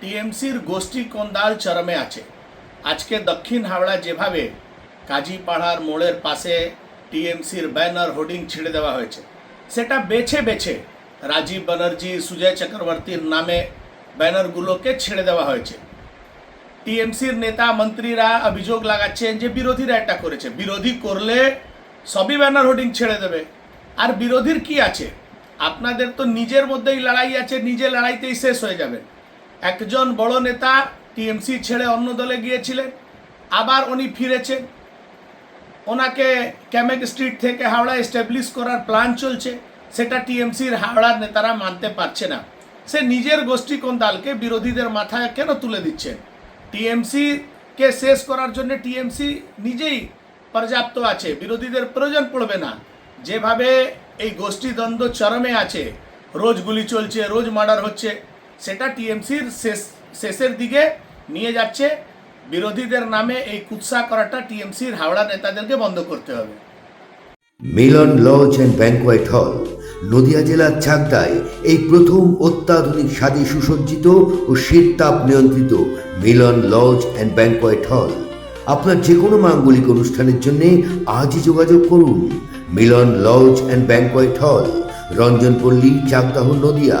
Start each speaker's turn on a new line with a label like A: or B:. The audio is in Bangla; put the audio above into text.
A: টিএমসির গোষ্ঠী কোন্দাল চরমে আছে। আজকে দক্ষিণ হাওড়া যেভাবে কাজীপাড়ার মোড়ের পাশে টিএমসির ব্যানার হোর্ডিং ছিঁড়ে দেওয়া হয়েছে, সেটা বেছে বেছে রাজীব ব্যানার্জি, সুজয় চক্রবর্তীর নামে ব্যানারগুলোকে ছেড়ে দেওয়া হয়েছে। টিএমসির নেতা মন্ত্রীরা অভিযোগ লাগাচ্ছেন যে বিরোধীরা এটা করেছে। বিরোধী করলে সবই ব্যানার হোর্ডিং ছেড়ে দেবে। আর বিরোধীর কি আছে? আপনাদের তো নিজের মধ্যেই লড়াই আছে, নিজে লড়াইতেই শেষ হয়ে যাবে একজন বড় নেতা টিএমসি ছেড়ে অন্য দলে গিয়েছিলেন, আবার উনি ফিরেছেন। ওনাকে ক্যামেক স্ট্রিট থেকে হাওড়া এস্টাবলিশ করার প্ল্যান চলছে, সেটা টিএমসির হাওড়ার নেতারা মানতে পারছে না। সে নিজের গোষ্ঠী কোন দলকে বিরোধীদের মাথায় কেন তুলে দিচ্ছেন টিএমসি কে শেষ করার জন্য টিএমসি নিজেই পর্যাপ্ত আছে, বিরোধীদের প্রয়োজন পড়বে না। যেভাবে এই গোষ্ঠী দ্বন্দ্ব চরমে আছে, রোজ গুলি চলছে, রোজ মার্ডার হচ্ছে সেটা টিএমসির শেষ, শেষের দিকে নিয়ে যাচ্ছে। বিরোধীদের নামে এই কুৎসা করাটা টিএমসির হাওড়া নেতাদেরকে বন্ধ করতে হবে।
B: মিলন lodge and banquet hall, Nadia জেলার চাকদায় এই প্রথম অত্যাধুনিক স্বাদে সুসজ্জিত ও শীততাপ নিয়ন্ত্রিত মিলন লজ অ্যান্ড ব্যাংকোয়েট হল। আপনার যে কোনো মাঙ্গলিক অনুষ্ঠানের জন্য আজই যোগাযোগ করুন। মিলন lodge and banquet hall, Ranjanpalli, Chakdah, Nadia